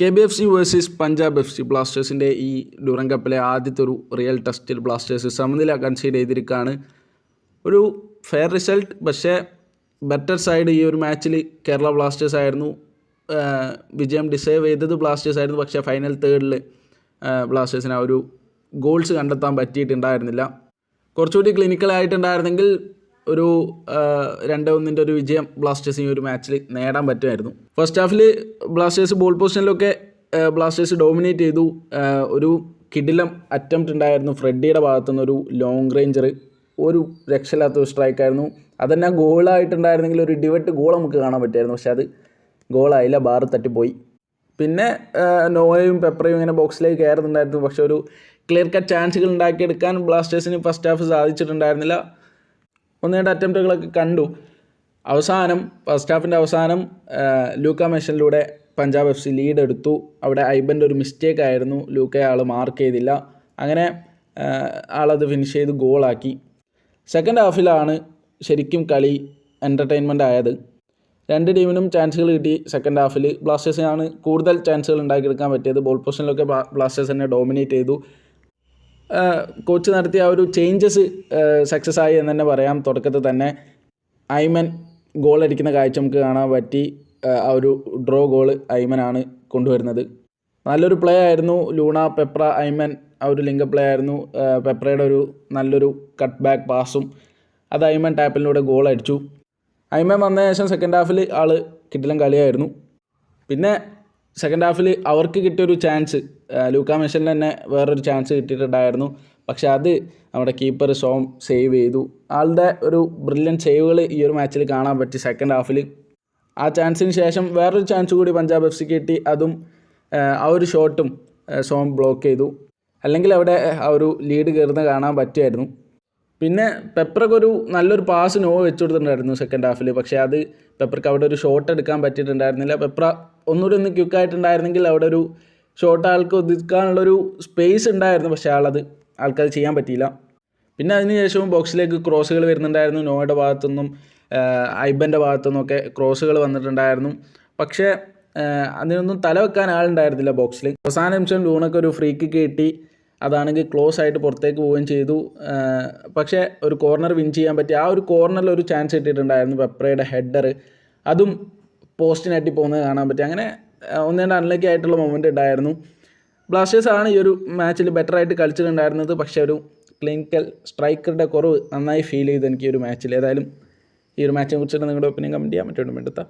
K B F C versus Punjab F C ബ്ലാസ്റ്റേഴ്സിന്റെ ഈ Durand കപ്പിലെ ആദ്യത്തെ ഒരു റിയൽ ടെസ്റ്റിൽ ബ്ലാസ്റ്റേഴ്സ് സമനില കൺസീഡ് ചെയ്തിരിക്കുകയാണ്. ഒരു ഫെയർ റിസൾട്ട് പക്ഷേ ബെറ്റർ സൈഡ് ഈ ഒരു മാച്ചിൽ കേരള ബ്ലാസ്റ്റേഴ്സ് ആയിരുന്നു. വിജയം ഡിസേർവ് ചെയ്തത് ബ്ലാസ്റ്റേഴ്സ് ആയിരുന്നു. പക്ഷേ ഫൈനൽ തേർഡിൽ ബ്ലാസ്റ്റേഴ്സിന് ആ ഒരു ഗോൾസ് കണ്ടെത്താൻ പറ്റിയിട്ടുണ്ടായിരുന്നില്ല. കുറച്ചുകൂടി ക്ലിനിക്കൽ ആയിട്ടുണ്ടായിരുന്നെങ്കിൽ ഒരു രണ്ട് ഒന്നിന്റെ ഒരു വിജയം ബ്ലാസ്റ്റേഴ്സിന് ഒരു മാച്ചിൽ നേടാൻ പറ്റുമായിരുന്നു. ഫസ്റ്റ് ഹാഫിൽ ബ്ലാസ്റ്റേഴ്സ് ബോൾ പൊസിഷനിലൊക്കെ ബ്ലാസ്റ്റേഴ്സ് ഡോമിനേറ്റ് ചെയ്തു. ഒരു കിടിലം അറ്റംപ്റ്റ് ഉണ്ടായിരുന്നു ഫ്രെഡിയുടെ ഭാഗത്തുനിന്ന് ഒരു ലോങ് റേഞ്ചർ ഒരു രക്ഷയില്ലാത്ത ഒരു സ്ട്രൈക്കായിരുന്നു അതന്നെ ഗോളായിട്ടുണ്ടായിരുന്നെങ്കിൽ ഒരു ഡിവട്ട് ഗോൾ നമുക്ക് കാണാൻ പറ്റുമായിരുന്നു. പക്ഷെ അത് ഗോളായില്ല ബാറ് തട്ടിപ്പോയി. പിന്നെ നോയയും പെപ്പറയും ഇങ്ങനെ ബോക്സിലേക്ക് കയറുന്നുണ്ടായിരുന്നു. പക്ഷെ ഒരു ക്ലിയർ കട്ട് ചാൻസുകൾ ഉണ്ടാക്കിയെടുക്കാൻ ബ്ലാസ്റ്റേഴ്സിന് ഫസ്റ്റ് ഹാഫ് സാധിച്ചിട്ടുണ്ടായിരുന്നില്ല. ഒന്ന് രണ്ട് അറ്റംപ്റ്റുകളൊക്കെ കണ്ടു. അവസാനം ഫസ്റ്റ് ഹാഫിന്റെ അവസാനം ലൂക്ക മെഷനിലൂടെ പഞ്ചാബ് എഫ് സി ലീഡ് എടുത്തു. അവിടെ ഐബന്റെ ഒരു മിസ്റ്റേക്ക് ആയിരുന്നു. ലൂക്ക ആൾ മാർക്ക് ചെയ്തില്ല. അങ്ങനെ ആളത് ഫിനിഷ് ചെയ്ത് ഗോളാക്കി സെക്കൻഡ് ഹാഫിലാണ് ശരിക്കും കളി എന്റർടൈൻമെന്റ് ആയത്. രണ്ട് ടീമിനും ചാൻസുകൾ കിട്ടി സെക്കൻഡ് ഹാഫിൽ ബ്ലാസ്റ്റേഴ്സിനാണ് കൂടുതൽ ചാൻസുകൾ ഉണ്ടാക്കിയെടുക്കാൻ പറ്റിയത്. ബോൾ പൊസിഷനിലൊക്കെ ബ്ലാസ്റ്റേഴ്സ് തന്നെ ഡോമിനേറ്റ് ചെയ്തു. കോച്ച് നടത്തിയ ആ ഒരു ചേഞ്ചസ് സക്സസ് ആയി എന്ന് തന്നെ പറയാം. തുടക്കത്തിൽ തന്നെ ഐമൻ ഗോൾ അടിക്കുന്ന കാഴ്ച നമുക്ക് കാണാൻ പറ്റി. ആ, ഒരു ഡ്രോ ഗോൾ ഐമനാണ് കൊണ്ടുവരുന്നത്. നല്ലൊരു പ്ലേ ആയിരുന്നു. ലൂണ പെപ്ര ഐമൻ ആ ഒരു ലിംഗ പ്ലേ ആയിരുന്നു. പെപ്രയുടെ ഒരു നല്ലൊരു കട്ട് ബാക്ക് പാസും അത് ഐമൻ ടാപ്പിലൂടെ ഗോൾ അടിച്ചു. ഐമൻ വന്ന ശേഷം സെക്കൻഡ് ഹാഫിൽ ആൾ കിട്ടിലും കളിയായിരുന്നു. പിന്നെ സെക്കൻഡ് ഹാഫിൽ അവർക്ക് കിട്ടിയൊരു ചാൻസ് ലൂക്കാ മെഷനിൽ തന്നെ വേറൊരു ചാൻസ് കിട്ടിയിട്ടുണ്ടായിരുന്നു. പക്ഷേ അത് നമ്മുടെ കീപ്പർ സോം സേവ് ചെയ്തു. ആളുടെ ഒരു ബ്രില്യൻ സേവുകൾ ഈ ഒരു മാച്ചിൽ കാണാൻ പറ്റി സെക്കൻഡ് ഹാഫിൽ ആ ചാൻസിന് ശേഷം വേറൊരു ചാൻസ് കൂടി പഞ്ചാബ് എഫ് സിക്ക് കിട്ടി. അതും ആ, ഒരു ഷോട്ടും സോം ബ്ലോക്ക് ചെയ്തു. അല്ലെങ്കിൽ അവിടെ ആ ഒരു ലീഡ് കയറുന്ന കാണാൻ പറ്റുമായിരുന്നു. പിന്നെ പെപ്പർക്ക് ഒരു നല്ലൊരു പാസ് നോ വെച്ചു കൊടുത്തിട്ടുണ്ടായിരുന്നു സെക്കൻഡ് ഹാഫിൽ പക്ഷേ അത് പെപ്പർക്ക് അവിടെ ഒരു ഷോട്ട് എടുക്കാൻ പറ്റിയിട്ടുണ്ടായിരുന്നില്ല. പെപ്ര ഒന്നുകൂടി ഒന്ന് ക്യുക്കായിട്ടുണ്ടായിരുന്നെങ്കിൽ അവിടെ ഒരു ഷോട്ട് ആൾക്ക് ഒതുക്കാനുള്ളൊരു സ്പേസ് ഉണ്ടായിരുന്നു പക്ഷേ ആളത് ആൾക്കത് ചെയ്യാൻ പറ്റിയില്ല. പിന്നെ അതിനുശേഷവും ബോക്സിലേക്ക് ക്രോസുകൾ വരുന്നുണ്ടായിരുന്നു. നോയുടെ ഭാഗത്തുനിന്നും ഐബന്റെ ഭാഗത്തുനിന്നൊക്കെ ക്രോസുകൾ വന്നിട്ടുണ്ടായിരുന്നു. പക്ഷേ അതിനൊന്നും തല വെക്കാൻ ആളുണ്ടായിരുന്നില്ല ബോക്സിൽ അവസാന നിമിഷം ലൂണൊക്കെ ഒരു ഫ്രീ കിക്ക് കിട്ടി. അതാണെങ്കിൽ ക്ലോസ് ആയിട്ട് പുറത്തേക്ക് പോവുകയും ചെയ്തു. പക്ഷേ ഒരു കോർണർ വിൻ ചെയ്യാൻ പറ്റി ആ ഒരു കോർണറിൽ ഒരു ചാൻസ് കിട്ടിയിട്ടുണ്ടായിരുന്നു പെപ്രയുടെ ഹെഡർ അതും പോസ്റ്റിനട്ടി പോകുന്നത് കാണാൻ പറ്റി. അങ്ങനെ ഒന്ന് രണ്ട് അൺലക്കി ആയിട്ടുള്ള മൊമെന്റ് ഉണ്ടായിരുന്നു. ബ്ലാസ്റ്റേഴ്സ് ആണ് ഈ ഒരു മാച്ചിൽ ബെറ്റർ ആയിട്ട് കളിച്ചിട്ടുണ്ടായിരുന്നത്. പക്ഷേ ഒരു ക്ലിനിക്കൽ സ്ട്രൈക്കറുടെ കുറവ് നന്നായി ഫീൽ ചെയ്തു എനിക്ക് ഈ ഒരു മാച്ചിൽ ഏതായാലും ഈ ഒരു മാച്ചിനെ കുറിച്ചിട്ട് നിങ്ങളുടെ ഒപ്പീനിയൻ കമന്റ് ചെയ്യാൻ പറ്റുമെന്ന് വേണ്ടത്താ